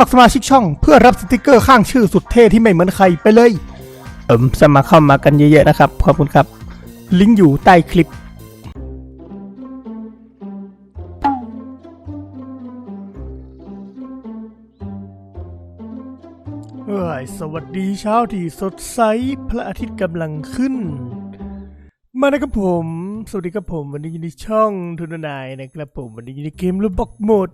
มัครสมาชิกช่องเพื่อรับสติกเกอร์ข้างชื่อสุดเท่ที่ไม่เหมือนใครไปเลย เอิมสมัครเข้ามากันเยอะๆนะครับ ขอบคุณครับ ลิงก์อยู่ใต้คลิปเอ้ยสวัสดีเช้าที่สดใส พระอาทิตย์กำลังขึ้น มานะครับผม สวัสดีครับผม วันนี้อยู่ในช่องทุนนายนะครับผม วันนี้อยู่ในเกมรูบ็อกโหมด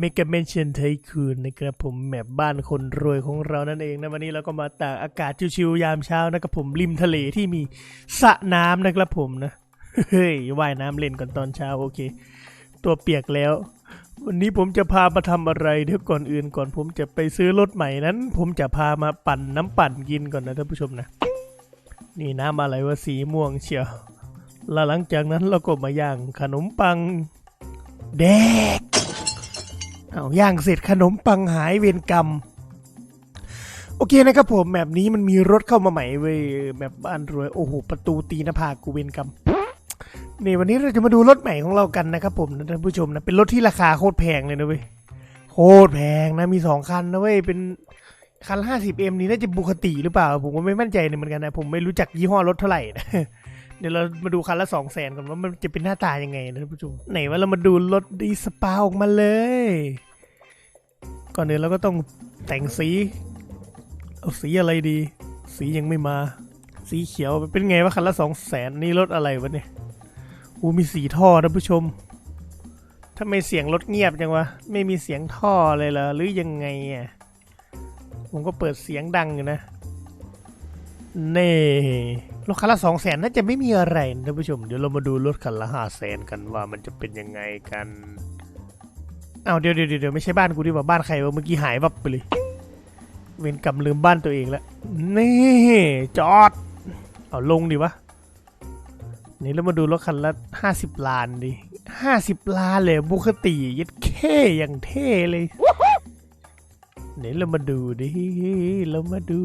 Mega Mansion Tycoon นะครับผมแมปบ้านคนรวยของเรานั่นเองนะวันนี้เราก็มาตากอากาศชิวๆยามเช้านะครับผมริมทะเลที่มีสระน้ำนะครับผมนะเฮ้ยว่ายน้ำเล่นก่อนตอนเช้าโอเค ตัวเปียกแล้ว วันนี้ผมจะพามาทำอะไรเดี๋ยวก่อนอื่นก่อนผมจะไปซื้อรถใหม่นั้น ผมจะพามาปั่นน้ำปั่นกินก่อนนะท่านผู้ชมนะ นี่น้ำอะไรวะสีม่วงเชียวแล้วหลังจากนั้นเราก็มาย่างขนมปังแดกเอาย่างเสร็จขนมปังหายเวรกรรม โอเคนะครับผมแบบนี้มันมีรถเข้ามาใหม่เว้ยแบบบ้านรวยโอ้โหประตูตีหน้าผากกูเวรกรรมนี่วันนี้เราจะมาดูรถใหม่ของเรากันนะครับผมนะท่านผู้ชมนะเป็นรถที่ราคาโคตรแพงเลยนะเว้ยโคตรแพงนะมีสองคันนะเว้ยเป็น คันห้าสิบเอ็มนี่น่าจะบุคติหรือเปล่า ผมก็ไม่มั่นใจเหมือนกันนะ ผมไม่รู้จักยี่ห้อรถเท่าไหร่นะเดี๋ยวเรามาดูคันละสองแสนก่อนว่ามันจะเป็นหน้าตายังไงนะท่านผู้ชมไหนว่าเรามาดูรถดีสปาออกมาเลย ก่อนอื่นเราก็ต้องแต่งสีเอาสีอะไรดี สียังไม่มา สีเขียวเป็นไงว่าคันละสองแสนนี่รถอะไรวะเนี่ยอูมีสีท่อท่านผู้ชมทำไมเสียงรถเงียบจังวะ ไม่มีเสียงท่อเลยเหรอหรือยังไงอะ ผมก็เปิดเสียงดังอยู่นะ เน่รถคันละสองแสนน่าจะไม่มีอะไรท่านผู้ชม เดี๋ยวเรามาดูรถคันละห้าแสนกันว่ามันจะเป็นยังไงกันเอาเดี๋ยวเดี๋ยวเดี๋ยวไม่ใช่บ้านกูดีกว่าบ้านใครวะเมื่อกี้หายวับไปเลย เวรกรรมลืมบ้านตัวเองแล้วนี่จอด เอาลงดิวะนี่เรามาดูรถคันละห้าสิบล้านดิห้าสิบล้านเลยบุคติยัดเท่อย่างเท่เลย เดี๋ยวเรามาดูดิเรามาดู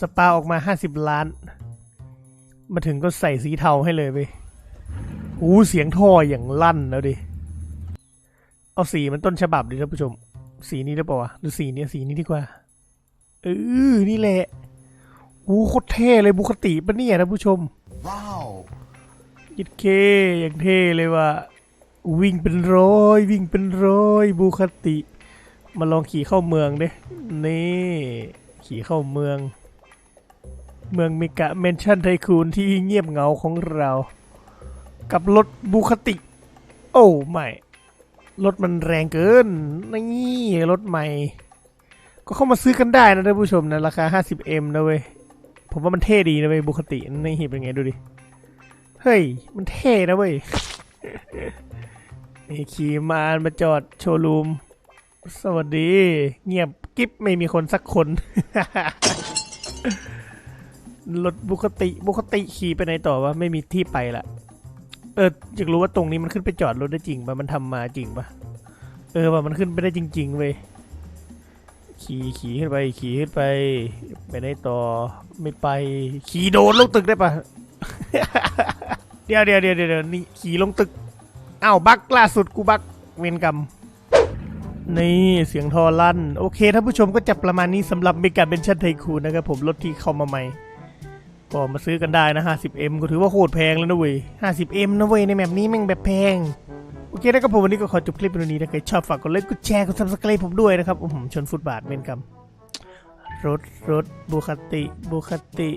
สปาออกมาห้าสิบล้าน มาถึงก็ใส่สีเทาให้เลยไปอู้เสียงท่ออย่างลั่นแล้วดิ เอาสีมันต้นฉบับดิท่านผู้ชม สีนี้ได้ป่าวะหรือสีนี้สีนี้ดีกว่าเออนี่แหละอู้โคตรเท่เลยบุคติปะเนี่ยท่านผู้ชม Wow. ยิดเคอย่างเท่เลยว่ะวิ่งเป็นร้อย วิ่งเป็นร้อยบูคติ มาลองขี่เข้าเมืองดิ นี่ ขี่เข้าเมือง เมืองเมกะเมนชั่นไทคูนที่เงียบเหงาของเรา กับรถบูคติ โอ้ไม่ รถมันแรงเกิน นี่รถใหม่ ก็เข้ามาซื้อกันได้นะท่านผู้ชมนะ ราคา 50M นะเว้ย ผมว่ามันเท่ดีนะเว้ยบูคติ นี่เป็นไงดูดิ เฮ้ย มันเท่นะเว้ยขี่มามาจอดโชว์รูม สวัสดี เงียบกิ๊บไม่มีคนสักคนรถบุคติบุคติขี่ไปไหนต่อวะไม่มีที่ไปละเอออยากรู้ว่าตรงนี้มันขึ้นไปจอดรถได้จริงปะมันทำมาจริงปะเออว่ามันขึ้นไปได้จริงๆเว้ยขี่ขี่ขึ้นไปขี่ขึ้นไป ไปไหนต่อไม่ไป ขี่โดนลงตึกได้ปะเดี๋ยวเดี๋ยวเดี๋ยวเดี๋ยวนี่ขี่ลงตึกอ้าวบักล่าสุดกูบักเวนกรรม นี่เสียงทอลั่น โอเคท่านผู้ชมก็จะประมาณนี้สำหรับเมกาเบนชั่นไทคูนะครับผมรถที่เข้ามาใหม่ ก็มาซื้อกันได้นะ 50M ก็ถือว่าโคตรแพงแล้วนะเว้ย 50M นะเว้ย ในแบบนี้แม่งแบบแพง โอเคนะครับผมวันนี้ก็ขอจบคลิปเพียงนี้นะใครชอบฝากกดไลค์กดแชร์กด subscribe ผมด้วยนะครับโอ้โหชนฟุตบาทเวนกรรมรถรถบุคติบุคติ